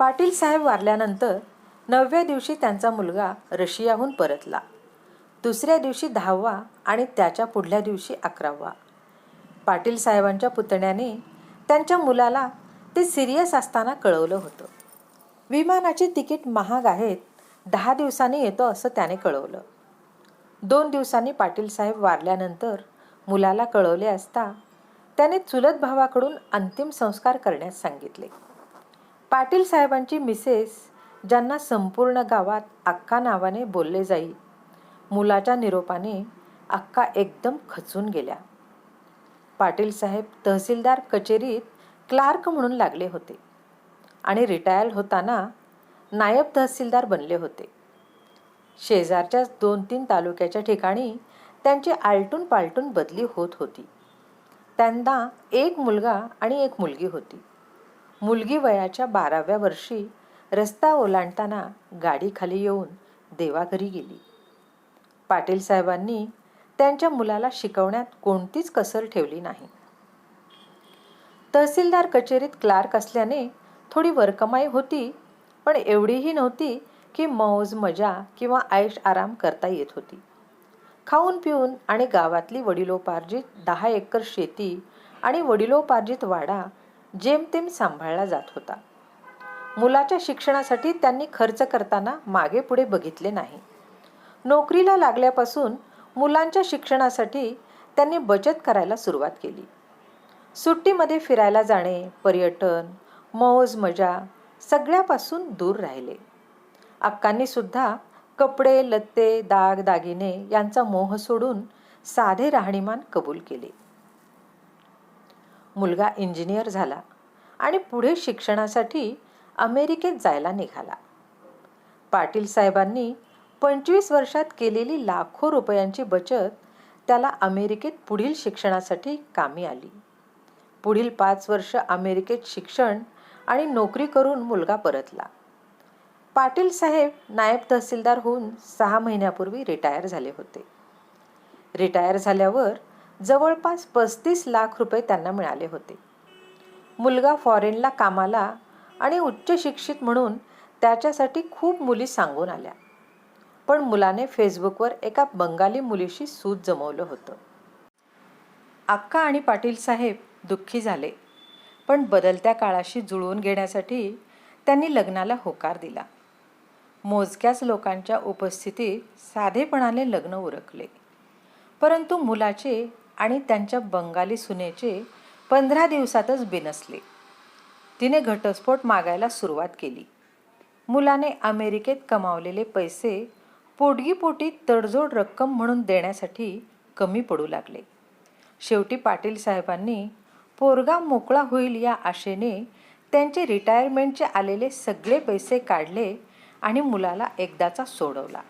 पाटील साहेब वारल्यानंतर नवव्या दिवशी त्यांचा मुलगा रशियाहून परतला. दुसऱ्या दिवशी दहावा आणि त्याच्या पुढल्या दिवशी अकरावा. पाटील साहेबांच्या पुतण्याने त्यांच्या मुलाला ते सिरियस असताना कळवलं होतं. विमानाचे तिकीट महाग आहेत दहा दिवसांनी येतो असं त्याने कळवलं. दोन दिवसांनी पाटील साहेब वारल्यानंतर मुलाला कळवले असता त्याने चुलत भावाकडून अंतिम संस्कार करण्यास सांगितले. पाटील साहेबांची मिसेस ज्यांना संपूर्ण गावात अक्का नावाने बोलले जाई मुलाच्या निरोपाने अक्का एकदम खचून गेल्या. पाटील साहेब तहसीलदार कचेरीत क्लार्क म्हणून लागले होते आणि रिटायर होताना नायब तहसीलदार बनले होते. शेजारच्या दोन तीन तालुक्याच्या ठिकाणी त्यांची आलटून पालटून बदली होत होती. त्यांना एक मुलगा आणि एक मुलगी होती. मुलगी वयाच्या बाराव्या वर्षी रस्ता ओलांडताना गाडी खाली येऊन देवाघरी गेली. पाटील साहेबांनी त्यांच्या मुलाला शिकवण्यात कोणतीच कसर ठेवली नाही. तहसीलदार कचेरीत क्लार्क असल्याने थोडी वरकमाई होती पण एवढीही नव्हती की मौज मजा किंवा आयुष आराम करता येत होती. खाऊन पिऊन आणि गावातली वडिलोपार्जित दहा एकर शेती आणि वडिलोपार्जित वाडा जेमतेम सांभाळला जात होता. मुलाच्या शिक्षणासाठी त्यांनी खर्च करताना मागे पुढे बघितले नाही. नोकरीला लागल्यापासून मुलांच्या शिक्षणासाठी त्यांनी बचत करायला सुरुवात केली. सुट्टीमध्ये फिरायला जाणे पर्यटन मौज मजा सगळ्यापासून दूर राहिले. अक्कांनी सुद्धा कपडे लत्ते दाग दागिने यांचा मोह सोडून साधे राहणीमान कबूल केले. मुलगा इंजिनियर झाला आणि पुढे शिक्षणासाठी अमेरिकेत जायला निघाला. पाटील साहेबांनी पंचवीस वर्षात केलेली लाखो रुपयांची बचत त्याला अमेरिकेत पुढील शिक्षणासाठी कामी आली. पुढील पाच वर्ष अमेरिकेत शिक्षण आणि नोकरी करून मुलगा परतला. पाटील साहेब नायब तहसीलदार होऊन सहा महिन्यापूर्वी रिटायर झाले होते. रिटायर झाल्यावर जवळपास पस्तीस लाख रुपये त्यांना मिळाले होते. मुलगा फॉरेनला कामाला आणि उच्च शिक्षित म्हणून त्याच्यासाठी खूप मुली सांगून आल्या. पण मुलाने फेसबुकवर एका बंगाली मुलीशी सूत जमवलं होतं. अक्का आणि पाटील साहेब दुःखी झाले पण बदलत्या काळाशी जुळवून घेण्यासाठी त्यांनी लग्नाला होकार दिला. मोजक्याच लोकांच्या उपस्थितीत साधेपणाने लग्न उरकले. परंतु मुलाचे आणि त्यांच्या बंगाली सुनेचे पंधरा दिवसातच बिनसले तिने घटस्फोट मागायला सुरुवात केली. मुलाने अमेरिकेत कमावलेले पैसे पोटगीपोटी तडजोड रक्कम म्हणून देण्यासाठी कमी पडू लागले. शेवटी पाटील साहेबांनी पोरगा मोकळा होईल या आशेने त्यांचे रिटायरमेंटचे आलेले सगळे पैसे काढले आणि मुलाला एकदाचा सोडवला.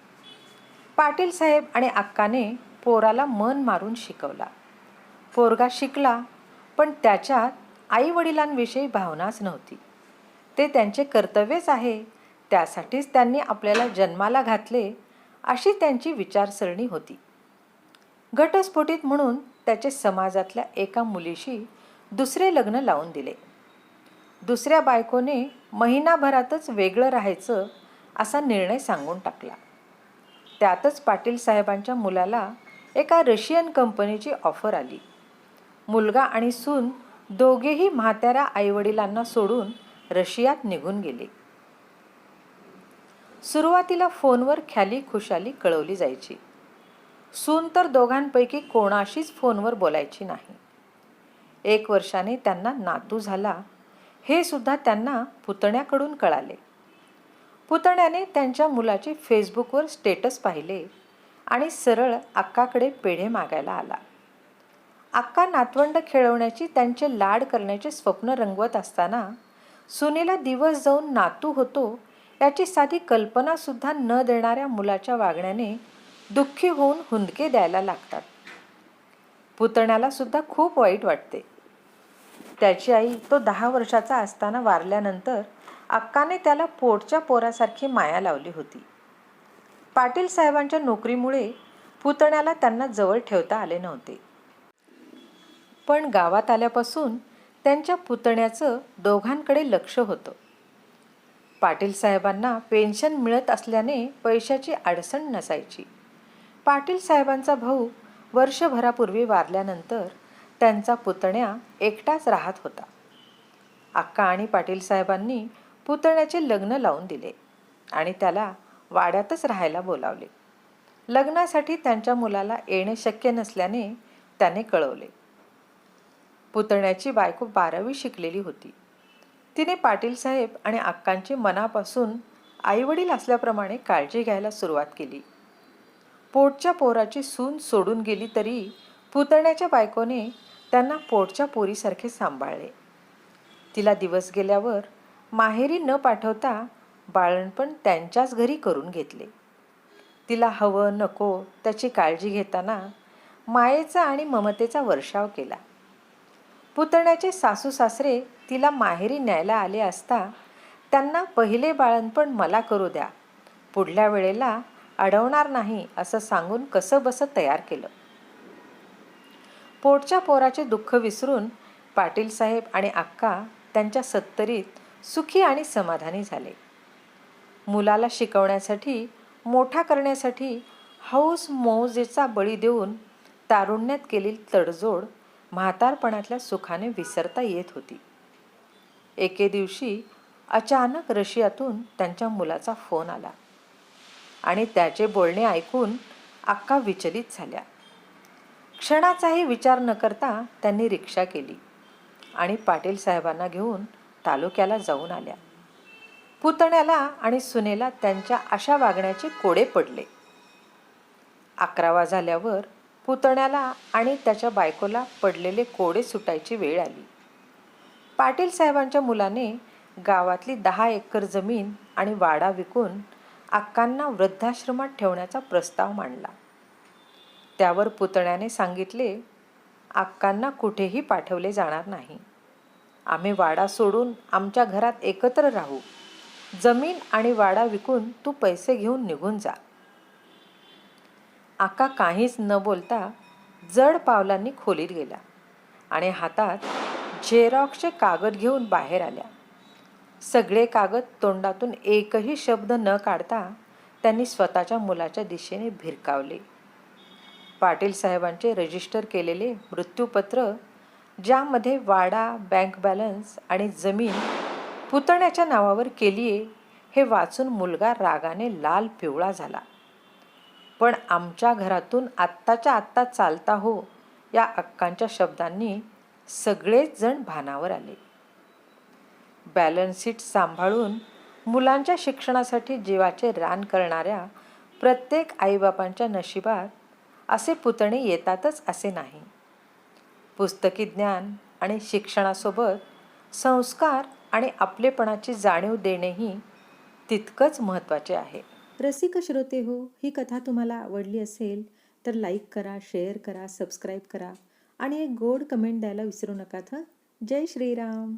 पाटील साहेब आणि अक्काने पोराला मन मारून शिकवला. पोरगा शिकला पण त्याच्यात आईवडिलांविषयी भावनाच नव्हती. ते त्यांचे कर्तव्यच आहे त्यासाठीच त्यांनी आपल्याला जन्माला घातले अशी त्यांची विचारसरणी होती. घटस्फोटीत म्हणून त्याचे समाजातल्या एका मुलीशी दुसरे लग्न लावून दिले. दुसऱ्या बायकोने महिनाभरातच वेगळं राहायचं असा निर्णय सांगून टाकला. त्यातच पाटील साहेबांच्या मुलाला एका रशियन कंपनीची ऑफर आली. मुलगा आणि सून दोघेही म्हाताऱ्या आईवडिलांना सोडून रशियात निघून गेले. सुरुवातीला फोनवर ख्याली खुशाली कळवली जायची. सून तर दोघांपैकी कोणाशीच फोनवर बोलायची नाही. एक वर्षाने त्यांना नातू झाला. हे सुद्धा त्यांना पुतण्याकडून कळाले. पुतण्याने त्यांच्या मुलाचे फेसबुकवर स्टेटस पाहिले आणि सरळ अक्काकडे पेढे मागायला आला. अक्का नातवंड खेळवण्याची त्यांचे लाड करण्याचे स्वप्न रंगवत असताना सुनेला दिवस जाऊन नातू होतो याची साधी कल्पनासुद्धा न देणाऱ्या मुलाच्या वागण्याने दुःखी होऊन हुंदके द्यायला लागतात. पुतण्याला सुद्धा खूप वाईट वाटते. त्याची आई तो दहा वर्षाचा असताना वारल्यानंतर अक्काने त्याला पोटच्या पोरासारखी माया लावली होती. पाटील साहेबांच्या नोकरीमुळे पुतण्याला त्यांना जवळ ठेवता आले नव्हते. पण गावात आल्यापासून त्यांच्या पुतण्याचं दोघांकडे लक्ष होतं. पाटील साहेबांना पेन्शन मिळत असल्याने पैशाची अडचण नसायची. पाटील साहेबांचा भाऊ वर्षभरापूर्वी वारल्यानंतर त्यांचा पुतण्या एकटाच राहत होता. अक्का आणि पाटील साहेबांनी पुतण्याचे लग्न लावून दिले आणि त्याला वाड्यातच राहायला बोलावले. लग्नासाठी त्यांच्या मुलाला येणे शक्य नसल्याने त्याने कळवले. पुतण्याची बायको बारावी शिकलेली होती. तिने पाटील साहेब आणि अक्कांची मनापासून आईवडील असल्याप्रमाणे काळजी घ्यायला सुरुवात केली. पोटच्या पोराची सून सोडून गेली तरी पुतण्याच्या बायकोने त्यांना पोटच्या पोरीसारखे सांभाळले. तिला दिवस गेल्यावर माहेरी न पाठवता बाळणपण त्यांच्याच घरी करून घेतले. तिला हवं नको त्याची काळजी घेताना मायेचा आणि ममतेचा वर्षाव केला. पुतण्याचे सासू सासरे तिला माहेरी न्यायला आले असता त्यांना पहिले बाळणपण मला करू द्या. पुढल्या वेळेला अडवणार नाही असं सांगून कसं बसं तयार केलं. पोटच्या पोराचे दुःख विसरून पाटील साहेब आणि अक्का त्यांच्या सत्तरीत सुखी आणि समाधानी झाले. मुलाला शिकवण्यासाठी मोठा करण्यासाठी हौस मौजेचा बळी देऊन तारुण्यात केलेली तडजोड म्हातारपणातल्या सुखाने विसरता येत होती. एके दिवशी अचानक रशियातून त्यांच्या मुलाचा फोन आला आणि त्याचे बोलणे ऐकून अक्का विचलित झाल्या. क्षणाचाही विचार न करता त्यांनी रिक्षा केली आणि पाटील साहेबांना घेऊन तालुक्याला जाऊन आल्या. पुतण्याला आणि सुनेला त्यांच्या अशा वागण्याचे कोडे पडले. अकरावा झाल्यावर पुतण्याला आणि त्याच्या बायकोला पडलेले कोडे सुटायची वेळ आली. पाटील साहेबांच्या मुलाने गावातली दहा एकर जमीन आणि वाडा विकून अक्कांना वृद्धाश्रमात ठेवण्याचा प्रस्ताव मांडला. त्यावर पुतण्याने सांगितले अक्कांना कुठेही पाठवले जाणार नाही. आम्ही वाडा सोडून आमच्या घरात एकत्र राहू. जमीन आणि वाडा विकून तू पैसे घेऊन निघून जा. आका काहीच न बोलता जड पावलांनी खोलीत गेला आणि हातात झेरॉक्सचे कागद घेऊन बाहेर आल्या. सगळे कागद तोंडातून एकही शब्द न काढता त्यांनी स्वतःच्या मुलाच्या दिशेने भिरकावले. पाटील साहेबांचे रजिस्टर केलेले मृत्यूपत्र ज्यामध्ये वाडा बँक बॅलन्स आणि जमीन पुतण्याच्या नावावर केली आहे हे वाचून मुलगा रागाने लाल पिवळा झाला. पण आमच्या घरातून आत्ताच्या आत्ता चालता हो या अक्कांच्या शब्दांनी सगळेच जण भानावर आले. बॅलन्स शीट सांभाळून मुलांच्या शिक्षणासाठी जीवाचे रान करणाऱ्या प्रत्येक आईबापांच्या नशिबात असे पुतणे येतातच असे नाही. पुस्तकी ज्ञान आणि शिक्षणासोबत संस्कार आणि आपलेपणाची जाणीव देणेही तितकंच महत्त्वाचे आहे. रसिक श्रोते हो ही कथा तुम्हाला आवडली असेल तर लाईक करा शेअर करा सबस्क्राईब करा आणि एक गोड कमेंट द्यायला विसरू नका हं? जय श्रीराम.